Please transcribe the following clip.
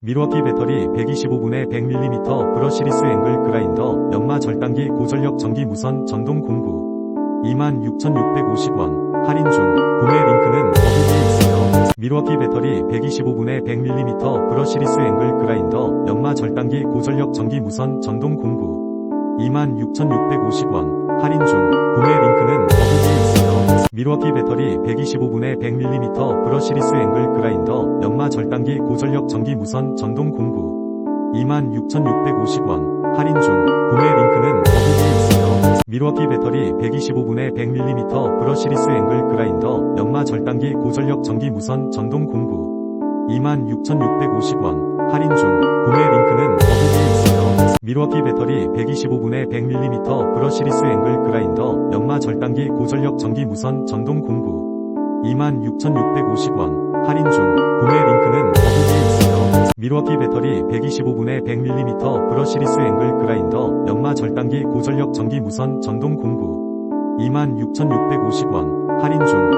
밀워키 배터리 125분에 100mm 브러시리스 앵글 그라인더 연마 절단기 고전력 전기 무선 전동 공구. 26,650원 할인 중. 구매 링크는 더보기에 있으며 밀워키 배터리 125분에 100mm 브러시리스 앵글 그라인더 연마 절단기 고전력 전기 무선 전동 공구. 26,650원 할인 중. 구매 링크는 밀워키 배터리 125분에 100mm 브러시리스 앵글 그라인더 연마 절단기 고전력 전기 무선 전동 공구. 26,650원. 할인 중. 구매 링크는 더보기에 있으며 밀워키 배터리 125분에 100mm 브러시리스 앵글 그라인더 연마 절단기 고전력 전기 무선 전동 공구. 26,650원. 할인 중 밀워키 배터리 125분에 100mm 브러시리스 앵글 그라인더 연마 절단기 고전력 전기 무선 전동 공구. 26,650원 할인 중. 구매 링크는 더보기에 있으며 밀워키 배터리 125분에 100mm 브러시리스 앵글 그라인더 연마 절단기 고전력 전기 무선 전동 공구. 26,650원 할인 중